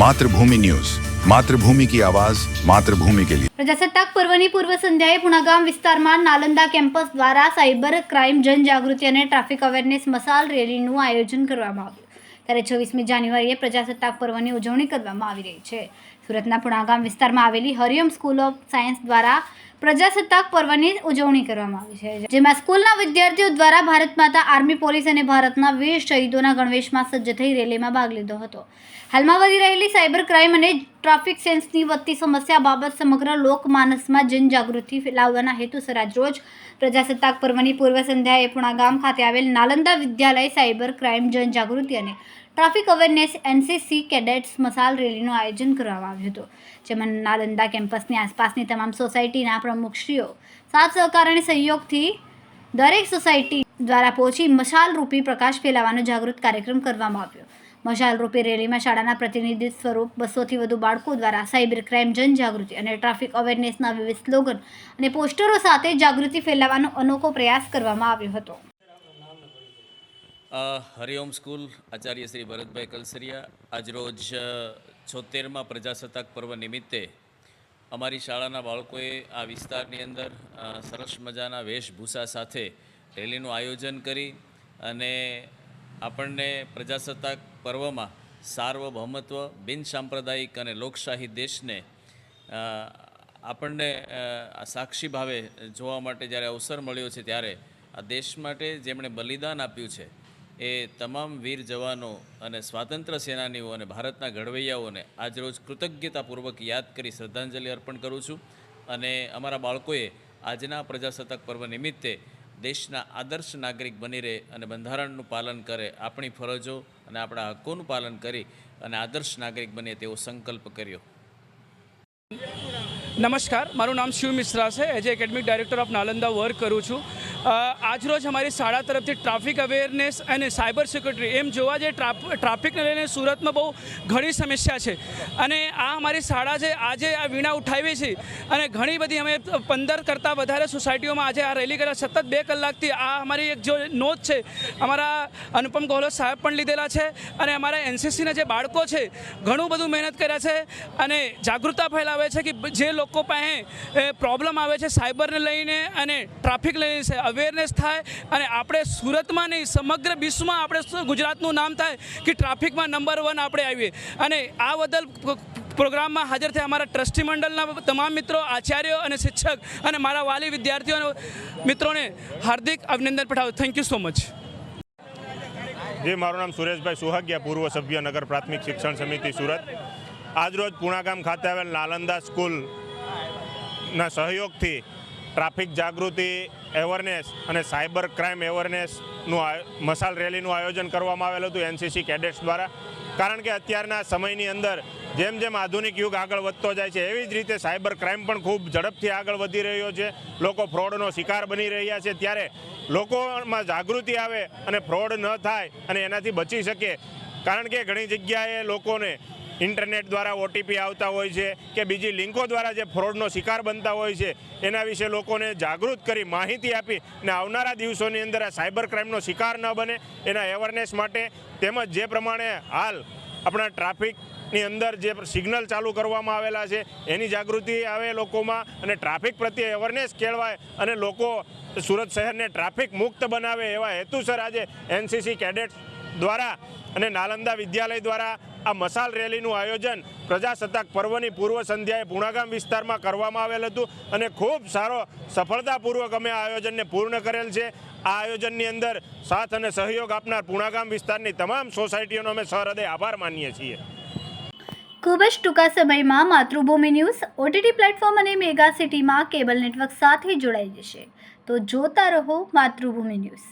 Mathrubhumi news. Mathrubhumi કી આવાજ, માતૃભૂમિ કે લિયે. પ્રજાસત્તાક પર્વની પૂર્વ સંધ્યાએ પુણાગામ વિસ્તારમાં નાલંદા કેમ્પસ દ્વારા સાયબર ક્રાઇમ, જનજાગૃતિ અને ટ્રાફિક અવેરનેસ મસાલ રેલીનું આયોજન કરવામાં આવ્યું. ત્યારે છવ્વીસમી જાન્યુઆરીએ પ્રજાસત્તાક પર્વની ઉજવણી કરવામાં આવી રહી છે. સુરતના પુણાગામ વિસ્તારમાં આવેલી હરિયમ સ્કૂલ ઓફ સાયન્સ દ્વારા પ્રજાસત્તાક પર્વની ઉજવણી કરવામાં આવી છે, જેમાં સ્કૂલના વિદ્યાર્થીઓ દ્વારા ભારત માતા આર્મી પોલીસ અને ભારતના વીર શહીદોના ગણવેશમાં સજ્જ થઈ રેલીમાં ભાગ લીધો હતો. હાલમાં વધી રહેલી સાયબર ક્રાઇમ અને ટ્રાફિક સેન્સની વધતી સમસ્યા બાબત સમગ્ર લોકમાનસમાં જનજાગૃતિ લાવવાના હેતુસર આજ રોજ પ્રજાસત્તાક પર્વની પૂર્વ સંધ્યાએ પુણા ગામ ખાતે આવેલ નાલંદા વિદ્યાલય સાયબર ક્રાઇમ જનજાગૃતિ અને ટ્રાફિક અવેરનેસ એનસીસી કેડેટ્સ મસાલ રેલીનું આયોજન કરવામાં આવ્યું હતું, જેમાં નાલંદા કેમ્પસની આસપાસની તમામ સોસાયટીના પ્રમુખશ્રીઓ, સાથ સહકાર અને સહયોગથી દરેક સોસાયટી દ્વારા પહોંચી મશાલ રૂપી પ્રકાશ ફેલાવવાનો જાગૃત કાર્યક્રમ કરવામાં આવ્યો. મશાલરૂપી રેલીમાં શાળાના પ્રતિનિધિ સ્વરૂપ બસોથી વધુ બાળકો દ્વારા સાયબર ક્રાઇમ, જનજાગૃતિ અને ટ્રાફિક અવેરનેસના વિવિધ સ્લોગન અને પોસ્ટરો સાથે જાગૃતિ ફેલાવવાનો અનોખો પ્રયાસ કરવામાં આવ્યો હતો. હરિઓમ સ્કૂલ આચાર્ય શ્રી ભરતભાઈ કલસરિયા આજરોજ છોતેરમાં પ્રજાસત્તાક પર્વ નિમિત્તે અમારી શાળાના બાળકોએ આ વિસ્તારની અંદર સરસ મજાના વેશભૂષા સાથે રેલીનું આયોજન કરી અને આપણને પ્રજાસત્તાક પર્વમાં સાર્વભૌમત્વ બિનસાંપ્રદાયિક અને લોકશાહી દેશને આપણને સાક્ષી ભાવે જોવા માટે જ્યારે અવસર મળ્યો છે ત્યારે આ દેશ માટે જેમણે બલિદાન આપ્યું છે એ તમામ વીર જવાનો અને સ્વાતંત્ર્ય સેનાનીઓ અને ભારતના ઘડવૈયાઓને આજરોજ કૃતજ્ઞતાપૂર્વક યાદ કરી શ્રદ્ધાંજલિ અર્પણ કરું છું. અને અમારા બાળકોએ આજના પ્રજાસત્તાક પર્વ નિમિત્તે દેશના આદર્શ નાગરિક બની રહે અને બંધારણનું પાલન કરે આપણી ફરજો અને આપણા હક્કોનું પાલન કરી અને આદર્શ નાગરિક બને તેવો સંકલ્પ કર્યો. નમસ્કાર. મારું નામ શિવ મિશ્રા છે. As academic director of Nalanda work કરું છું. આજરોજ અમારી શાળા તરફથી ટ્રાફિક અવેરનેસ અને સાયબર સિક્યુરિટી એમ જોવા જઈએ ટ્રાફ ટ્રાફિકને લઈને સુરતમાં બહુ ઘણી સમસ્યા છે. અને આ અમારી શાળા છે, આજે આ વીણા ઉઠાવી છે અને ઘણી બધી અમે પંદર કરતાં વધારે સોસાયટીઓમાં આજે આ રેલી કર્યા. સતત બે કલાકથી આ અમારી એક જો નોંધ છે, અમારા અનુપમ ગોહલોત સાહેબ પણ લીધેલા છે અને અમારા એનસીસીના જે બાળકો છે, ઘણું બધું મહેનત કર્યા છે અને જાગૃતતા ફેલાવે છે કે જે લોકો પાસે પ્રોબ્લેમ આવે છે સાયબરને લઈને અને ટ્રાફિક લઈને અવેરનેસ થાય અને આપણે સુરતમાં નહીં, સમગ્ર વિશ્વમાં આપણે ગુજરાતનું નામ થાય કે ટ્રાફિકમાં નંબર વન આપણે આવીએ. અને આ બદલ પ્રોગ્રામમાં હાજર થયા અમારા ટ્રસ્ટી મંડળના તમામ મિત્રો, આચાર્યો અને શિક્ષક અને મારા વાલી વિદ્યાર્થીઓ મિત્રોને હાર્દિક અભિનંદન પઠાવું. Thank you so much ji, મારું નામ સુરેશભાઈ સુહાગિયા, પૂર્વ સભ્ય નગર પ્રાથમિક શિક્ષણ સમિતિ સુરત. આજરોજ પુણાગામ ખાતે આવેલ નાલંદા સ્કૂલના સહયોગથી ટ્રાફિક જાગૃતિ એવરનેસ અને સાયબર ક્રાઇમ એવરનેસનું મશાલ રેલીનું આયોજન કરવામાં આવેલું હતું એનસીસી કેડેટ્સ દ્વારા. કારણ કે અત્યારના સમયની અંદર જેમ જેમ આધુનિક યુગ આગળ વધતો જાય છે, એવી જ રીતે સાયબર ક્રાઇમ પણ ખૂબ ઝડપથી આગળ વધી રહ્યો છે. લોકો ફ્રોડનો શિકાર બની રહ્યા છે. ત્યારે લોકોમાં જાગૃતિ આવે અને ફ્રોડ ન થાય અને એનાથી બચી શકે. કારણ કે ઘણી જગ્યાએ લોકોને ઇન્ટરનેટ દ્વારા ઓટીપી આવતા હોય છે કે બીજી લિંકો દ્વારા જે ફ્રોડનો શિકાર બનતા હોય છે, એના વિશે લોકોને જાગૃત કરી માહિતી આપી અને આવનારા દિવસોની અંદર આ સાયબર ક્રાઇમનો શિકાર ન બને, એના એવરનેસ માટે તેમજ જે પ્રમાણે હાલ આપણા ટ્રાફિકની અંદર જે સિગ્નલ ચાલુ કરવામાં આવેલા છે, એની જાગૃતિ આવે લોકોમાં અને ટ્રાફિક પ્રત્યે અવેરનેસ કેળવાય અને લોકો સુરત શહેરને ટ્રાફિક મુક્ત બનાવે એવા હેતુસર આજે એનસીસી કેડેટ દ્વારા અને નાલંદા વિદ્યાલય દ્વારા આ મસાલ રેલીનું આયોજન પ્રજાસત્તાક પર્વની પૂર્વ સંધ્યાએ પૂણાગામ વિસ્તારમાં કરવામાં આવેલ હતું અને ખૂબ સારો સફળતાપૂર્વક અમે આ આયોજનને પૂર્ણ કરેલ છે. આ આયોજનની અંદર સાથ અને સહયોગ આપનાર પૂણાગામ વિસ્તારની તમામ સોસાયટીઓનો અમે સહૃદય આભાર માનીએ છીએ. ખૂબ જ ટૂંકા સમયમાં માતૃભૂમિ ન્યૂઝ, ઓટીટી પ્લેટફોર્મ અને મેગા સિટીમાં કેબલ નેટવર્ક સાથે જોડાઈ જશે. તો જોતા રહો માતૃભૂમિ ન્યૂઝ.